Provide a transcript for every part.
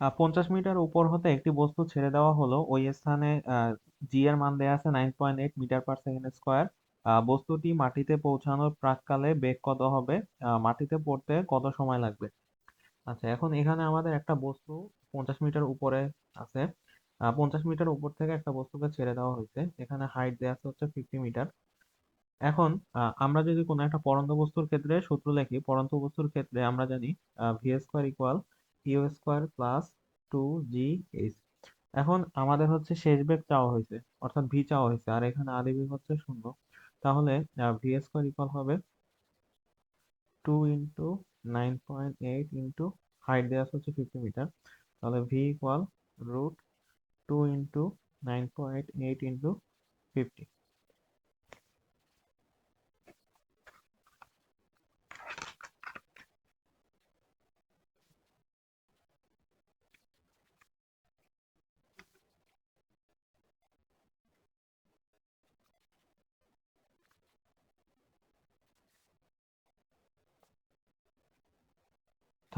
পঞ্চাশ মিটার উপর হতে একটি বস্তু ছেড়ে দেওয়া হলো। ওই স্থানে জি এর মান দেয়া আছে nine point eight metre per second square বস্তুটি মাটিতে পৌঁছানোর প্রাককালে বেগ কত হবে? মাটিতে পড়তে কত সময় লাগবে? আচ্ছা এখন এখানে আমাদের একটা বস্তু পঞ্চাশ মিটার উপরে আছে। পঞ্চাশ মিটার উপর থেকে একটা বস্তুকে ছেড়ে দেওয়া হয়েছে। এখানে হাইট দেওয়া আছে হচ্ছে ফিফটি মিটার এখন আমরা যদি কোনো একটা পড়ন্ত বস্তুর ক্ষেত্রে সূত্র লিখি পড়ন্ত বস্তুর ক্ষেত্রে আমরা জানি V square equal U square plus two G H এখন আমাদের হচ্ছে শেষ বেগ চাওয়া হয়েছে, অর্থাৎ ভি চাওয়া হয়েছে, আর এখানে আদি বেগ হচ্ছে শূন্য। তাহলে ভি স্কোয়ার ইকুয়াল হবে two into nine point eight into height দেওয়া হচ্ছে ফিফটি মিটার তাহলে V equal root two into nine point eight into fifty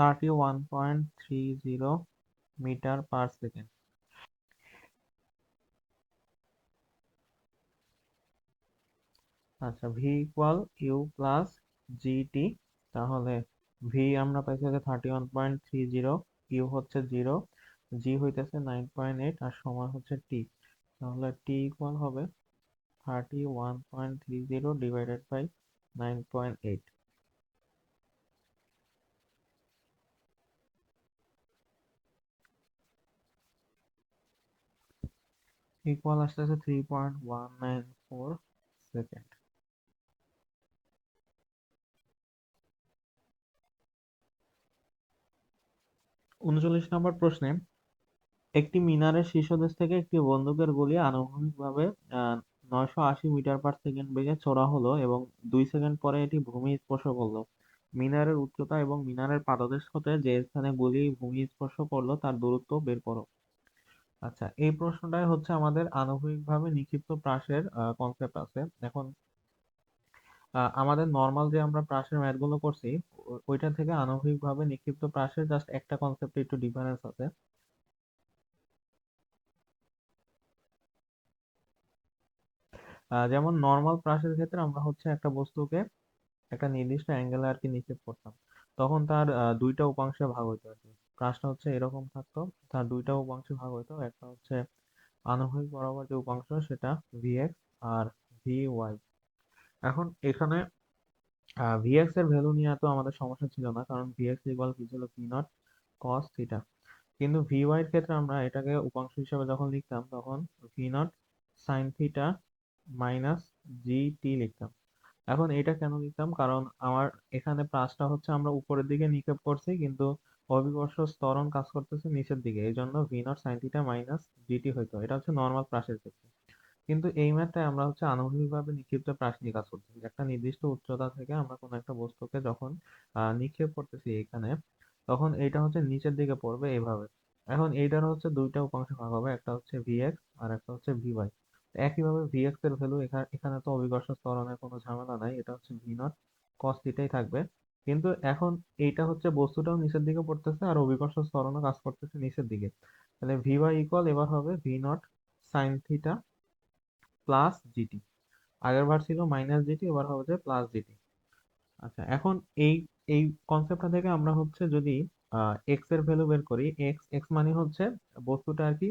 thirty one point three zero metre per second আচ্ছা V equal U plus GT তাহলে V আমরা পাইছি হচ্ছে thirty one point three zero U হচ্ছে zero জি হইতেছে nine point eight আর সময় হচ্ছে টি তাহলে টি ইকুয়াল হবে thirty one point three zero divided by nine point eight equal আসতেছে থ্রি পয়েন্ট উনচল্লিশ নম্বর প্রশ্নে, একটি মিনারের শীর্ষদেশ থেকে একটি বন্দুকের গুলি আনুভূমিকভাবে নয়শো আশি মিটার পার সেকেন্ড বেগে ছোড়া হলো এবং দুই সেকেন্ড পরে এটি ভূমি স্পর্শ করল। মিনারের উচ্চতা এবং মিনারের পাদদেশ হতে যে স্থানে গুলি ভূমি স্পর্শ করল তার দূরত্ব বের করো। আচ্ছা এই প্রশ্নটাই হচ্ছে আমাদের আনুভূমিকভাবে নিক্ষিপ্ত প্রাসের কনসেপ্ট আছে। এখন আমাদের নর্মাল যে আমরা প্রাসের ম্যাথগুলো করছি ওইটা থেকে আনুভূমিকভাবে নিক্ষিপ্ত প্রাসের জাস্ট একটা কনসেপ্টে একটু ডিফারেন্স আছে। যেমন নর্মাল প্রাসের ক্ষেত্রে আমরা হচ্ছে একটা বস্তুকে একটা নির্দিষ্ট অ্যাঙ্গেলে আর কি নিক্ষেপ করতাম। তখন তার দুইটা উপাংশে ভাগ হইতো আর কি। প্রাসটা হচ্ছে এরকম থাকতো। তার দুইটা উপাংশে ভাগ হইতো। একটা হচ্ছে আনুভূমিক বরাবর যে উপাংশ, সেটা ভিএক্স আর ভি ওয়াই এখন এখানে ভিএক্স এর ভ্যালু নিয়ে তো আমাদের সমস্যা ছিল না, কারণ ভিএক্স ইকুয়াল কি ছিল? পি নট কস থিটা কিন্তু ভি ওয়াই এর ক্ষেত্রে আমরা এটাকে উপাংশ হিসেবে যখন লিখতাম, তখন V naught sine theta minus G T লিখতাম। এখন এটা কেন লিখতাম? কারণ আমার এখানে প্রাসটা হচ্ছে আমরা উপরের দিকে নিক্ষেপ করছি, কিন্তু অভিকর্ষ ত্বরণ কাজ করতেছে নিচের দিকে। এই জন্য V naught sine theta minus GT হইতো। এটা হচ্ছে নর্মাল প্রাসের ক্ষেত্রে। কিন্তু এই ম্যাথটায় আমরা হচ্ছে আনুভূমিকভাবে নিক্ষিপ্ত প্রাস নিয়ে কাজ করতেছি। একটা নির্দিষ্ট উচ্চতা থেকে আমরা কোনো একটা বস্তুকে যখন নিক্ষেপ করতেছি এখানে, তখন এইটা হচ্ছে নিচের দিকে পড়বে এইভাবে এখন এইটার হচ্ছে দুইটা উপাংশ ভাগ হবে। একটা হচ্ছে ভিএক্স আর একটা হচ্ছে ভিওয়াই একইভাবে ভিএক্স এর ভ্যালু এখানে এখানে তো অভিকর্ষ ত্বরণের কোনো ঝামেলা নাই। এটা হচ্ছে ভি নট কস থিটাই থাকবে। কিন্তু এখন এইটা হচ্ছে বস্তুটাও নিচের দিকে পড়তেছে আর অভিকর্ষ ত্বরণও কাজ করতেছে নিচের দিকে। তাহলে ভি ওয়াই ইকুয়াল এবার হবে V naught sine theta plus GT আগের বার ছিল মাইনাস জিটি এবার হবে যে প্লাস জিটি আচ্ছা এখন এই এই কনসেপ্টটা থেকে আমরা হচ্ছে যদি এক্সের ভ্যালু বের করি এক্স এক্স মানে হচ্ছে বস্তুটা আর কি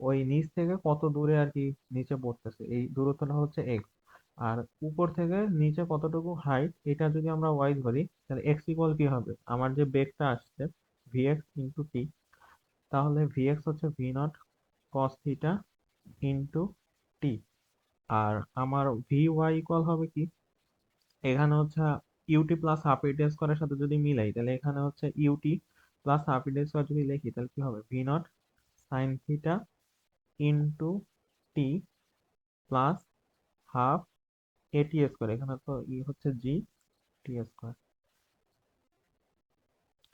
ওই নিচ থেকে কত দূরে আর কি নিচে পড়তেছে। এই দূরত্বটা হচ্ছে এক্স আর উপর থেকে নিচে কতটুকু হাইট এটা যদি আমরা ওয়াই ধরি তাহলে এক্স ইকুয়াল কি হবে? আমার যে বেগটা আসছে ভি এক্স ইন্টু টি তাহলে ভি এক্স হচ্ছে V naught cos theta into T আর আমার ভি ওয়াই ইকুয়াল হবে কি? এখানে হচ্ছে ইউটি প্লাস হাফ এটি স্কোয়ারের সাথে যদি মিলাই, তাহলে এখানে হচ্ছে UT plus half AT square যদি লিখি, তাহলে কি হবে? V naught sine theta into T plus half AT square এখানে তো ই হচ্ছে জি টি স্কোয়ার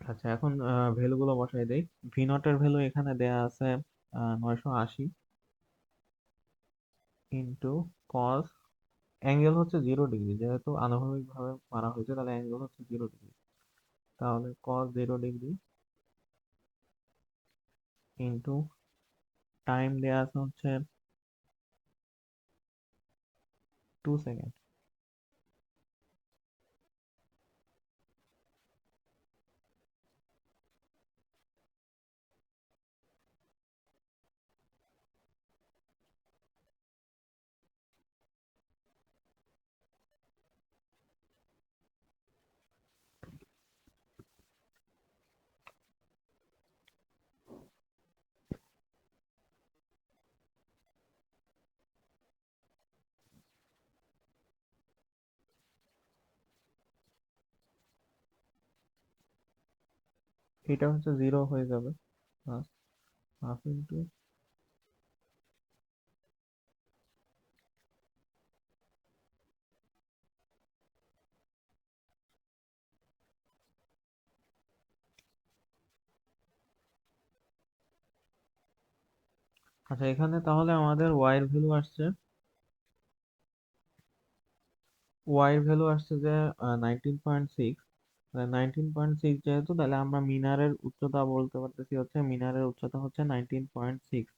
আচ্ছা এখন ভ্যালু গুলো বসাই দেই। ভি নট এর ভ্যালু এখানে দেয়া আছে নয়শো আশি ইন্টু কস অ্যাঙ্গেল হচ্ছে জিরো ডিগ্রি যেহেতু আনুভূমিক ভাবে মারা হয়েছে, তাহলে অ্যাঙ্গেল হচ্ছে জিরো ডিগ্রি তাহলে cos zero degree into time দেয়া আছে হচ্ছে টু এটা হচ্ছে জিরো হয়ে যাবে। প্লাস হাফ ইন্টু আচ্ছা এখানে তাহলে আমাদের ওয়াই এর ভ্যালু আসছে। ওয়াই এর ভ্যালু আসছে যে nineteen point six nineteen point six যেহেতু, তাহলে আমরা মিনারের উচ্চতা বলতে পারতেছি হচ্ছে, মিনারের উচ্চতা হচ্ছে নাইনটিন পয়েন্ট সিক্স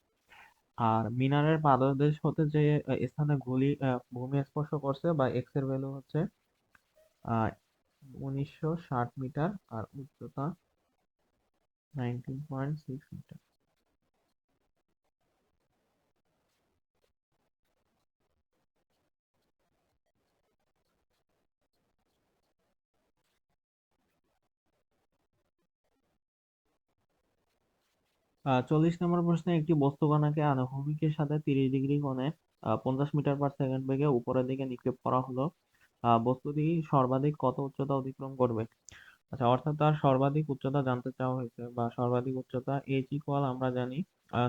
আর মিনারের পাদদেশ হতে যে স্থানে গুলি ভূমি স্পর্শ করছে বা এক্সের ভ্যালু হচ্ছে উনিশশো ষাট মিটার, আর উচ্চতা নাইনটিন পয়েন্ট সিক্স মিটার চল্লিশ নম্বর প্রশ্নে একটি বস্তু কণাকে আনুভূমিকের সাথে তিরিশ ডিগ্রি কোণে পঞ্চাশ মিটার পার সেকেন্ড বেগে উপরের দিকে নিক্ষেপ করা হলো। বস্তুটি সর্বাধিক কত উচ্চতা অতিক্রম করবে? আচ্ছা অর্থাৎ তার সর্বাধিক উচ্চতা জানতে চাওয়া হয়েছে বা সর্বাধিক উচ্চতা এইচ ইকুয়াল আমরা জানি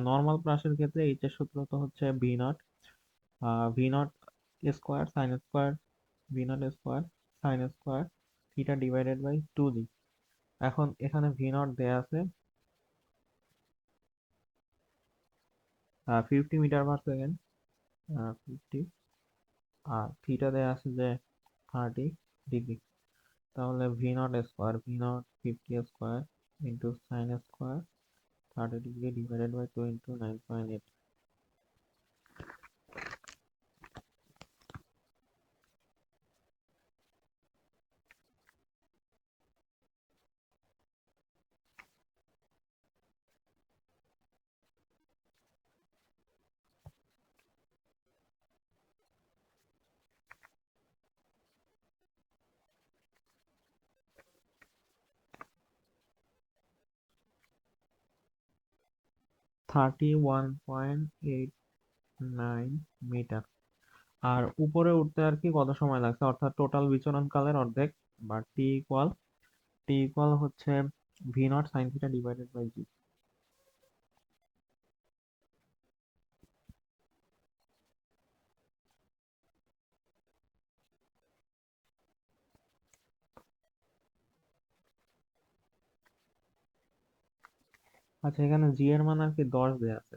নর্মাল প্রাসের ক্ষেত্রে এইচ এর সূত্র তো হচ্ছে V naught V naught square sine square V naught square sine square theta divided by two G এখন এখানে ভি নট দেয়া আছে fifty metre per second fifty আর থিটা দেওয়া আছে যে থার্টি ডিগ্রি তাহলে V naught square V naught fifty square into sine square thirty degree divided by two into nine point eight thirty one point eight nine metre আর উপরে উঠতে আর কি কত সময় লাগছে? অর্থাৎ টোটাল বিচরণ কালের অর্ধেক বা টি ইকুয়াল টি ইকুয়াল হচ্ছে V naught sine theta divided by G আচ্ছা এখানে জি এর মান আর কি দশ দেয়া আছে।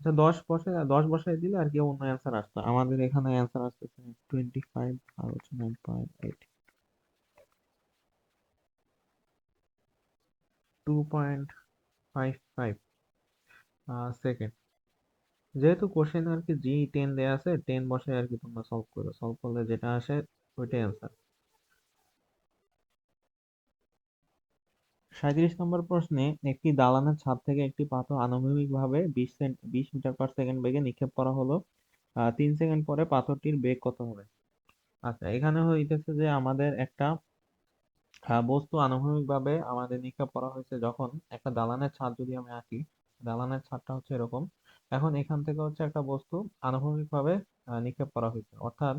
আচ্ছা দশ বসে দশ বসাই দিলে আর কি অন্য অ্যান্সার আসতো আমাদের এখানে অ্যান্সার আসতেছে টোয়েন্টি ফাইভ আর হচ্ছে nine point eight two point five five second যেহেতু কোশ্চেন আর কি জি টেন দেয়া আছে টেন বসে আর কি তোমরা সলভ করো। সলভ করলে যেটা আসে, ওইটাই অ্যান্সার সাঁইত্রিশ নম্বর প্রশ্নে একটি দালানের ছাদ থেকে একটি পাথর আনুভূমিকভাবে বিশ সেন্ট বিশ মিটার পার সেকেন্ড বেগে নিক্ষেপ করা হলো। তিন সেকেন্ড পরে পাথরটির বেগ কত হবে? আচ্ছা এখানে হইতেছে যে আমাদের একটা বস্তু আনুভূমিকভাবে আমাদের নিক্ষেপ করা হয়েছে যখন একটা দালানের ছাদ যদি আমি আঁকি, দালানের ছাদটা হচ্ছে এরকম। এখন এখান থেকে হচ্ছে একটা বস্তু আনুভূমিকভাবে নিক্ষেপ করা হয়েছে। অর্থাৎ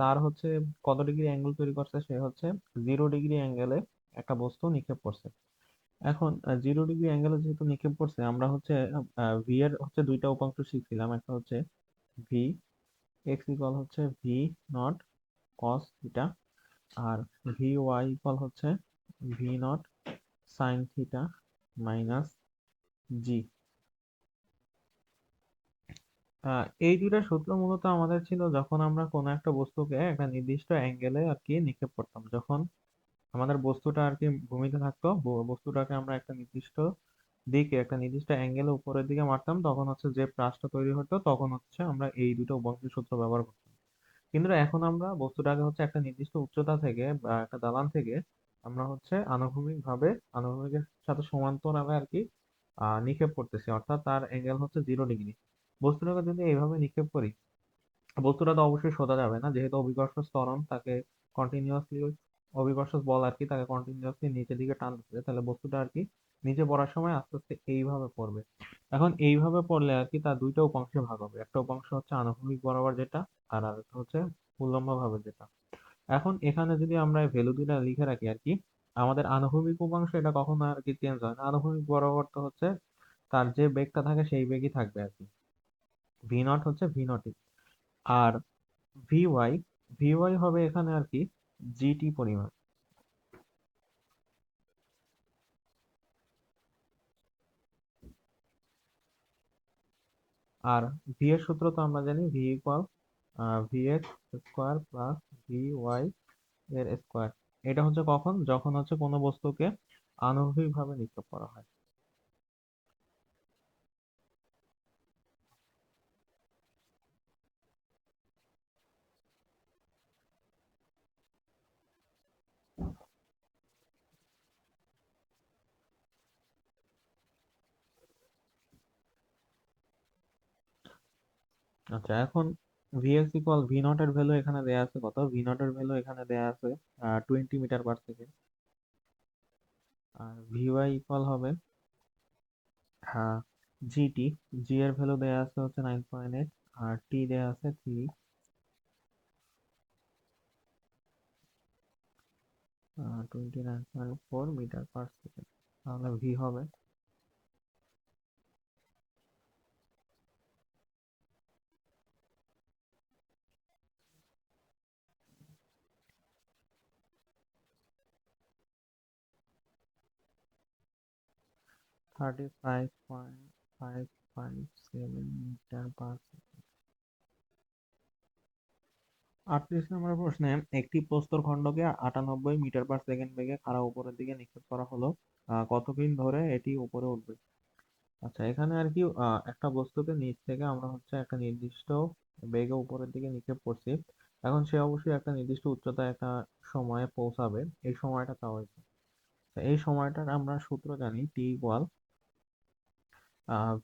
তার হচ্ছে কত ডিগ্রি অ্যাঙ্গেল তৈরি করছে? সে হচ্ছে জিরো ডিগ্রি অ্যাঙ্গেলে একটা বস্তু নিক্ষেপ করছে। এখন জিরো ডিগ্রি অ্যাঙ্গেলে যেহেতু নিক্ষেপ করছে, আমরা হচ্ছে ভি এর হচ্ছে দুইটা উপাংশ শিখছিলাম। একটা হচ্ছে ভি এক্স ইকুয়াল হচ্ছে ভি নট কস থিটা আর ভি ওয়াই ইকুয়াল হচ্ছে V naught sine theta minus G এই দুইটা সূত্র মূলত আমাদের ছিল যখন আমরা কোনো একটা বস্তুকে একটা নির্দিষ্ট অ্যাঙ্গেলে আর কি নিক্ষেপ করতাম। যখন আমাদের বস্তুটা আর কি ভূমিতে থাকতো। বস্তুটাকে আমরা একটা নির্দিষ্ট দিকে, একটা নির্দিষ্ট অ্যাঙ্গেলে উপরের দিকে মারতাম, তখন হচ্ছে যে প্রাসটা তৈরি হতো, তখন হচ্ছে আমরা এই দুটো উপাংশের সূত্র ব্যবহার করতাম। কিন্তু এখন আমরা বস্তুটাকে হচ্ছে একটা নির্দিষ্ট উচ্চতা থেকে বা একটা দালান থেকে আমরা হচ্ছে আনুভূমিক ভাবে আনুভূমিকের সাথে সমান্তরালে আর কি আহ নিক্ষেপ করতেছি। অর্থাৎ তার অ্যাঙ্গেল হচ্ছে জিরো ডিগ্রি বস্তুটাকে যদি এইভাবে নিক্ষেপ করি, বস্তুটা তো অবশ্যই সোজা যাবে না, যেহেতু অভিকর্ষ ত্বরণ তাকে কন্টিনিউয়াসলি অভিকর্ষ বল আর কি, তাকে কন্টিনিউয়াসলি নিচের দিকে টানতেছে তাহলে বস্তুটা আর কি নিচে পড়ার সময় আস্তে আস্তে এইভাবে পড়বে। এখন এইভাবে পড়লে আর কি তার দুইটা উপাংশে ভাগ হবে। একটা উপাংশ হচ্ছে আনুভূমিক বরাবর যেটা, আর আরেকটা হচ্ছে উল্লম্ব ভাবে যেটা। এখন এখানে যদি আমরা ভ্যালু দুইটা লিখে রাখি আর কি, আমাদের আনুভূমিক উপাংশ এটা কখনো আর কি চেঞ্জ হয় না। আনুভূমিক বরাবর তো হচ্ছে তার যে বেগটা থাকে সেই বেগই থাকবে আর কি। ভি নট হচ্ছে ভি নটই আর ভি ওয়াই ভি ওয়াই হবে এখানে আর কি জিটি পরিমাণ। আর ভি এর সূত্র তো আমরা জানি V equal V X square plus V Y এর স্কোয়ার এটা হচ্ছে কখন? যখন হচ্ছে কোনো বস্তুকে আণবিক ভাবে নিক্ষেপ করা হয়। আচ্ছা এখন ভিএক্স ইকুয়াল ভি নট এর ভ্যালু এখানে দেয়া আছে কত? ভি নট এর ভ্যালু এখানে দেয়া আছে টোয়েন্টি মিটার পার সেকেন্ড আর ভি ওয়াই হবে হ্যাঁ জিটি জি এর ভ্যালু দেয়া আছে হচ্ছে নাইন পয়েন্ট এইট আর টি দেয়া আছে three twenty nine point four meter per second তাহলে ভি হবে five point five five seven meter per আটত্রিশ নম্বর প্রশ্নে একটি প্রস্তর খণ্ডকে আটানব্বই মিটার পার সেকেন্ড বেগে খাড়া উপরের দিকে নিক্ষেপ করা হলো কতদিন ধরে এটি উপরে উঠবে? আচ্ছা এখানে আর কি একটা বস্তুকে নিচ থেকে আমরা হচ্ছে একটা নির্দিষ্ট বেগে উপরের দিকে নিক্ষেপ করছি। এখন সে অবশ্যই একটা নির্দিষ্ট উচ্চতায় একটা সময়ে পৌঁছাবে। এই সময়টা চাওয়া হয়েছে। এই সময়টার আমরা সূত্র জানি T equal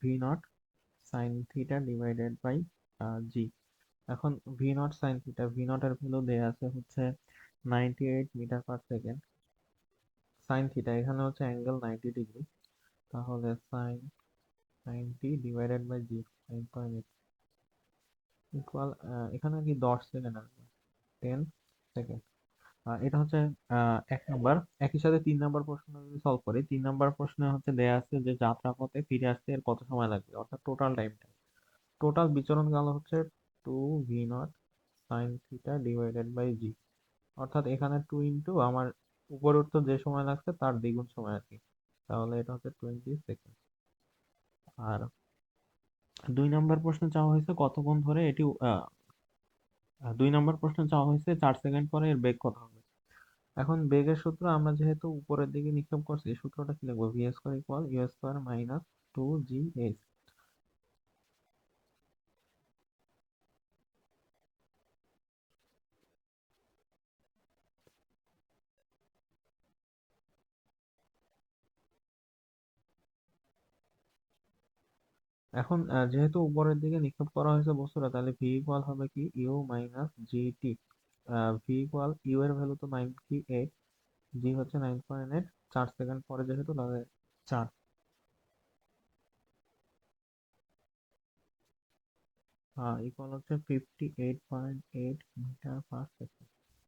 V not sine theta divided by G এখন V not sine theta V not এর ভ্যালু দেয়া আছে হচ্ছে ninety eight meter per second sine theta এখানে হচ্ছে অ্যাঙ্গেল নাইনটি ডিগ্রি তাহলে sine ninety divided by G nine point eight equal এখানে কি দশ সেকেন্ড আসবে টেন সেকেন্ড এটা হচ্ছে এক নাম্বার। একই সাথে তিন নাম্বার প্রশ্ন যদি সলভ করি, তিন নাম্বার প্রশ্নে হচ্ছে দেয়া আছে যে যাত্রাপথে ফিরে আসতে এর কত সময় লাগবে? অর্থাৎ টোটাল টাইমটা টোটাল বিচরণ কাল হচ্ছে two V not sine theta divided by G অর্থাৎ এখানে টু ইন্টু আমার উপরে উঠতে যে সময় লাগছে, তার দ্বিগুণ সময় আর কি। তাহলে এটা হচ্ছে টোয়েন্টি সেকেন্ড আর দুই নাম্বার প্রশ্ন চাওয়া হয়েছে কতক্ষণ ধরে এটি দুই নম্বর প্রশ্ন চাওয়া হয়েছে, চার সেকেন্ড পরে এর বেগ কত হবে? এখন বেগের সূত্র আমরা যেহেতু উপরের দিকে নিক্ষেপ করছি সূত্রটা কি লিখব? V square equal U square minus two G H এখন যেহেতু উপরের দিকে নিক্ষেপ করা হয়েছে বস্তুটা, তাহলে ভি ইকুয়াল হবে কি? U minus GT V equal U এর ভ্যালু তো নাইনটি এইট জি হচ্ছে নাইন পয়েন্ট এইট চার সেকেন্ড পরে যেহেতু, তাহলে চার। ইকুয়াল হচ্ছে fifty eight point eight meter per second